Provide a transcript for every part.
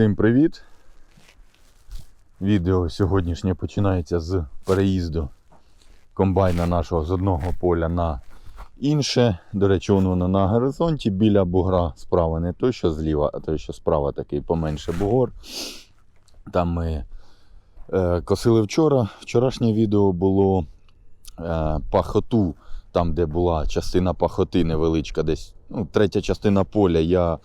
Всім привіт! Відео сьогоднішнє починається з переїзду комбайна нашого з одного поля на інше. До речі, воно на горизонті біля бугра справа не той, що зліва, а той, що справа такий поменше бугор. Там ми е, косили вчора. Вчорашнє відео було е, пахоту, там, де була частина пахоти невеличка, десь ну, третя частина поля. Я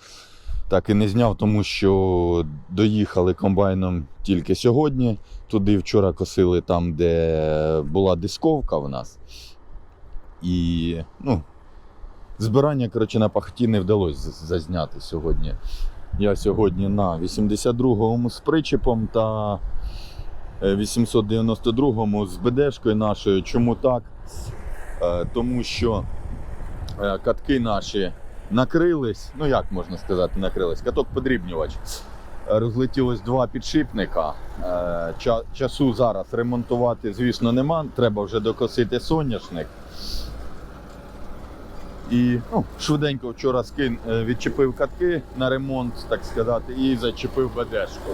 так і не зняв, тому що доїхали комбайном тільки сьогодні. Туди вчора косили там, де була дисковка в нас. І ну, збирання коротше, на пахоті не вдалося зазняти сьогодні. Я сьогодні на 82-му з причепом та е, 892-му з БДшкою нашою. Чому так? Е, Тому що е, катки наші накрились, ну як можна сказати, накрились, каток подрібнювач. Розлетілось два підшипника. Е, Часу зараз ремонтувати, звісно, нема. Треба вже докосити соняшник. І ну, швиденько вчора скин, е, відчепив катки на ремонт, так сказати, і зачепив БДшку.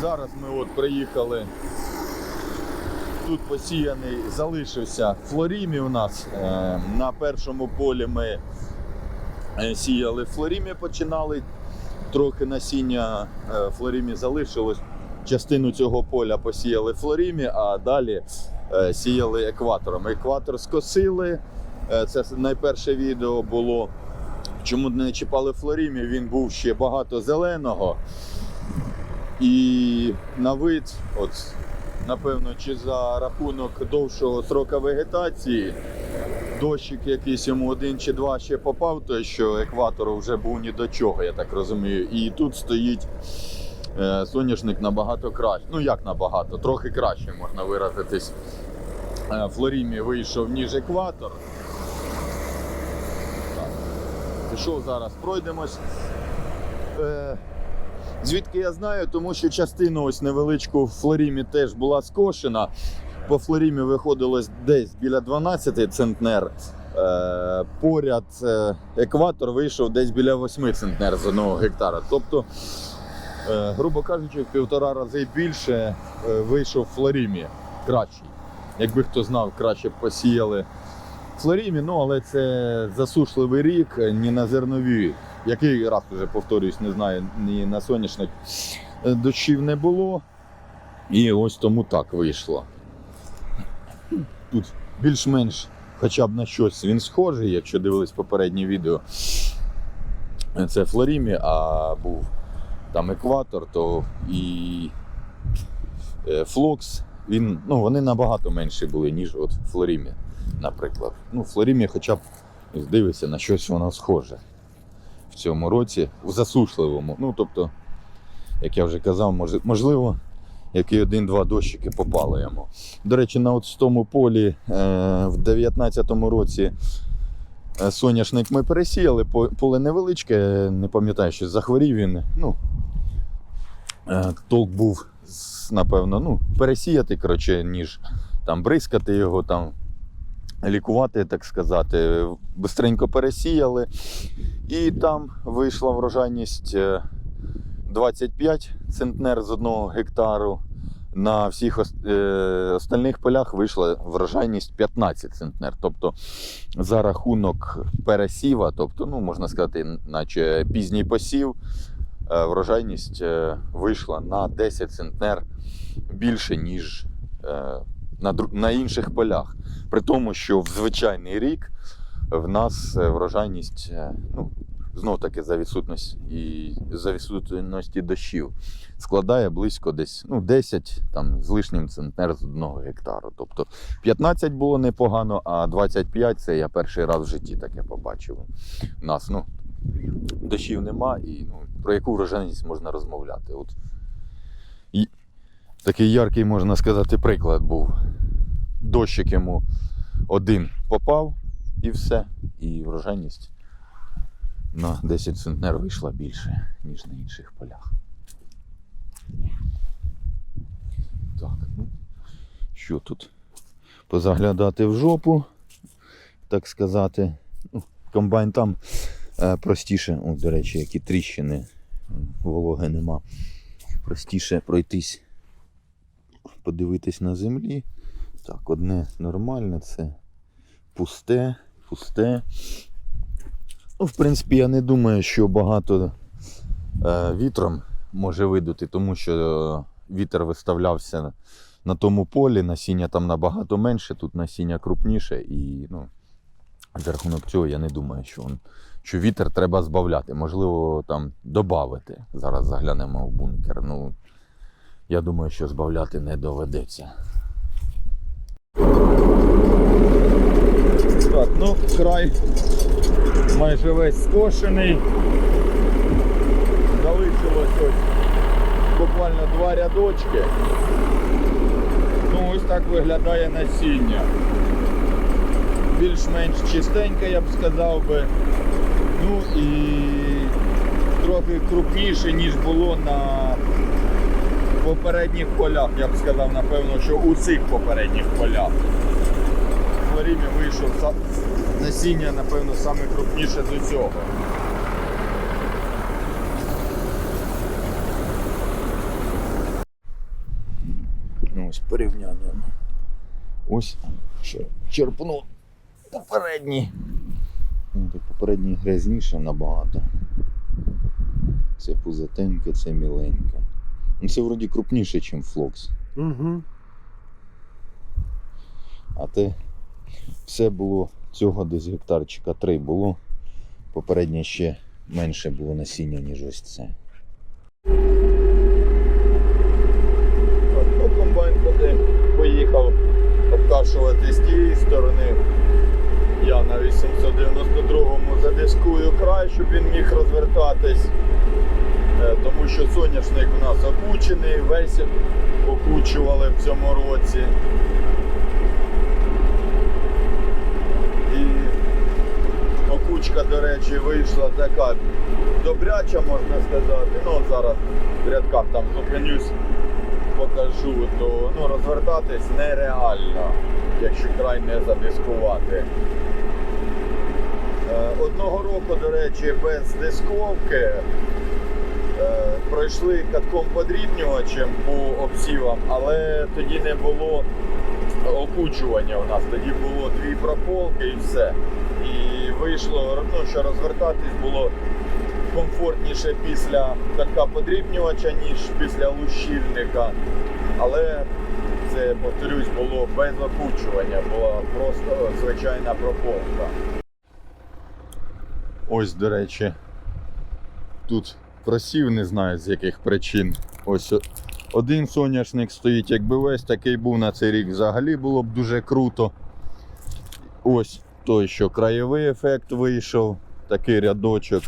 Зараз ми от приїхали тут посіяний залишився флорімі у нас. Е, На першому полі ми е, сіяли флорімі, починали. Трохи насіння е, флорімі залишилось. Частину цього поля посіяли флорімі, а далі сіяли екватором. Екватор скосили. Це найперше відео було. Чому не чіпали флорімі? Він був ще багато зеленого. І на вид, от напевно, чи за рахунок довшого срока вегетації, дощик якийсь йому один чи два ще попав, той що екватору вже був ні до чого, я так розумію. І тут стоїть е, соняшник набагато краще. Ну як набагато, трохи краще можна виразитись. Е, Флорімі вийшов ніж екватор. Так. Пішов зараз, пройдемось. Звідки я знаю, тому що частину ось невеличку в Флорімі теж була скошена. По Флорімі виходилось десь біля 12 центнер. Е, поряд е, екватор вийшов десь біля 8 центнер з одного гектара. Тобто, е, грубо кажучи, в півтора рази більше вийшов в Флорімі кращий. Якби хто знав, краще б посіяли Флорімі, ну але це засушливий рік, ні на зернові який раз вже повторююсь, не знаю, ні на соняшник дощів не було. І ось тому так вийшло. Тут більш-менш хоча б на щось він схожий, якщо дивились попереднє відео. Це Флорімі, а був там екватор, то і е, Флокс. Він, ну, вони набагато менші були, ніж от Флорімі, наприклад. Ну, Флорімі хоча б дивишся, на щось воно схоже цьому році, в засушливому. Ну, тобто, як я вже казав, можливо, який один-два дощики попали йому. До речі, на от тому полі е, в 19-му році е, соняшник ми пересіяли, поле невеличке, не пам'ятаю, що захворів він. Ну, е, толк був, напевно, ну, пересіяти, коротше, ніж там бризкати його, там, лікувати, так сказати. Бистренько пересіяли. І там вийшла врожайність е, 25 центнер з одного гектару. На всіх е, остальних полях вийшла врожайність 15 центнер. Тобто за рахунок пересіва, тобто, ну, можна сказати, наче пізній посів, е, врожайність е, вийшла на 10 центнер більше, ніж е, на, на інших полях. При тому, що в звичайний рік в нас е, врожайність, е, ну, знов таки за відсутності і за відсутності дощів, складає близько десь ну, 10 там, з лишнім центнер з одного гектару. Тобто 15 було непогано, а 25 це я перший раз в житті таке побачив. У нас ну, дощів нема, і ну, про яку врожайність можна розмовляти. От, такий яркий, можна сказати, приклад був. Дощик йому один попав і все. І врожайність на 10 центнер вийшла більше, ніж на інших полях. Так, ну, що тут? Позаглядати в жопу, так сказати. Ну, комбайн там Е, простіше, о, до речі, які тріщини, вологи нема. Простіше пройтись, подивитись на землі. Так, одне нормальне, це пусте, пусте. Ну, в принципі, я не думаю, що багато е, вітром може видути, тому що вітер виставлявся на тому полі, насіння там набагато менше, тут насіння крупніше, і ну, за рахунок цього я не думаю, що, он, що вітер треба збавляти. Можливо, там додати. Зараз заглянемо в бункер. Ну, я думаю, що збавляти не доведеться. Так, ну, край майже весь скошений. Залишилось ось буквально два рядочки. Ну, ось так виглядає насіння. Більш-менш чистеньке, я б сказав би. Ну і трохи крупніше, ніж було на попередніх полях. Я б сказав, напевно, що у цих попередніх полях. В Флорімі вийшов насіння, напевно, саме крупніше з усього. Ну, ось порівняння. Ось черпну попередній. Ну, так попередній грязніше набагато. Це пузатеньке, це міленьке. Ну, це вроді крупніше, ніж флокс. Угу. А те все було цього десь гектарчика 3 було. Попереднє ще менше було насіння, ніж ось це. Ну, комбайн туди поїхав обкашувати з тієї сторони. Я на 892-му задискую край, щоб він міг розвертатись. Тому що соняшник у нас окучений, весь окучували в цьому році. І окучка, до речі, вийшла така добряча, можна сказати. Ну, зараз в рядках там зупинюсь, покажу, то ну, розвертатись нереально, якщо край не задискувати. Е, Одного року, до речі, без дисковки пройшли катком подрібнювачем по обсівам, але тоді не було окучування у нас. Тоді було дві прополки і все. І вийшло, ну, що розвертатись було комфортніше після катка подрібнювача, ніж після лущильника. Але це, повторюсь, було без окучування, була просто звичайна прополка. Ось, до речі, тут просів, не знаю з яких причин. Ось один соняшник стоїть, якби весь такий був на цей рік, взагалі було б дуже круто. Ось той, що краєвий ефект вийшов, такий рядочок.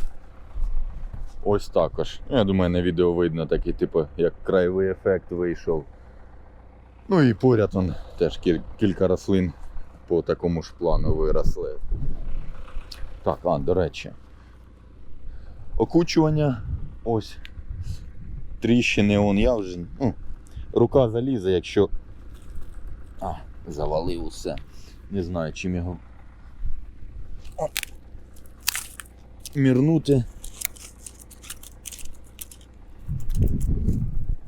Ось також. Я думаю, на відео видно такий, типу, як краєвий ефект вийшов. Ну і поряд он теж кілька рослин по такому ж плану виросли. Так, а, до речі. Окучування. Ось. Тріщини он я вже. Ну, рука залізе, якщо. А, завалив усе. Не знаю, чим його. Мірнути.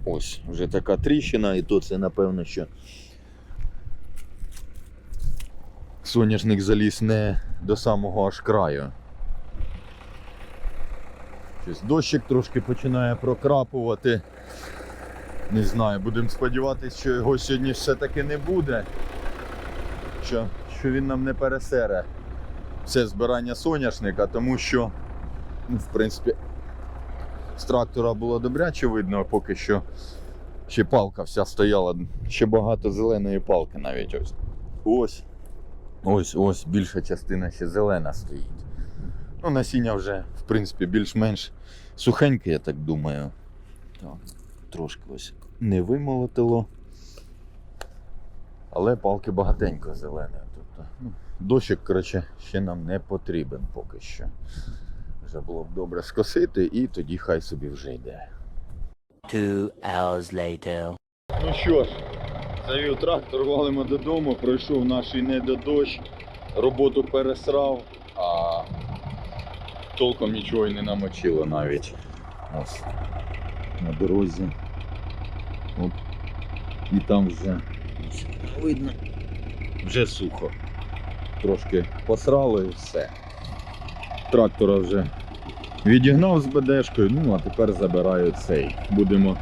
Ось, вже така тріщина, і то це напевно, що соняшник заліз не до самого аж краю. Щось дощик трошки починає прокрапувати. Не знаю, будемо сподіватися, що його сьогодні все-таки не буде. Що, що він нам не пересере все збирання соняшника, тому що, ну, в принципі, з трактора було добряче видно, поки що ще палка вся стояла, ще багато зеленої палки навіть ось. Ось. Ось, ось більша частина ще зелена стоїть. Ну, насіння вже, в принципі, більш-менш сухеньке, я так думаю. Так, трошки ось не вимолотило. Але палки багатенько зелені. Тобто, ну, дощик, коротше, ще нам не потрібен поки що. Вже було б добре скосити і тоді хай собі вже йде. Two hours later. Ну що ж, завів трактор, валимо додому, пройшов наш недодощ, роботу пересрав, а толком нічого і не намочило навіть. Ось на дорозі. Оп. І там вже видно. Вже сухо. Трошки посрало і все. Трактора вже відігнав з БДшкою, ну а тепер забираю цей. Будемо,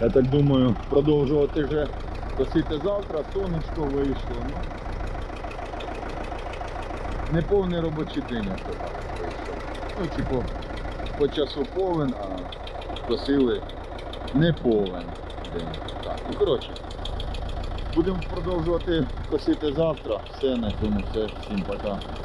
я так думаю, продовжувати вже косити завтра, сонечко вийшло. Ну, не повний робочий день аж так вийшов. Ну, типу, по часу повен, а просили не повен день. Так, ну коротше. Будемо продовжувати косити завтра. Все, на цьому все. Всім пока.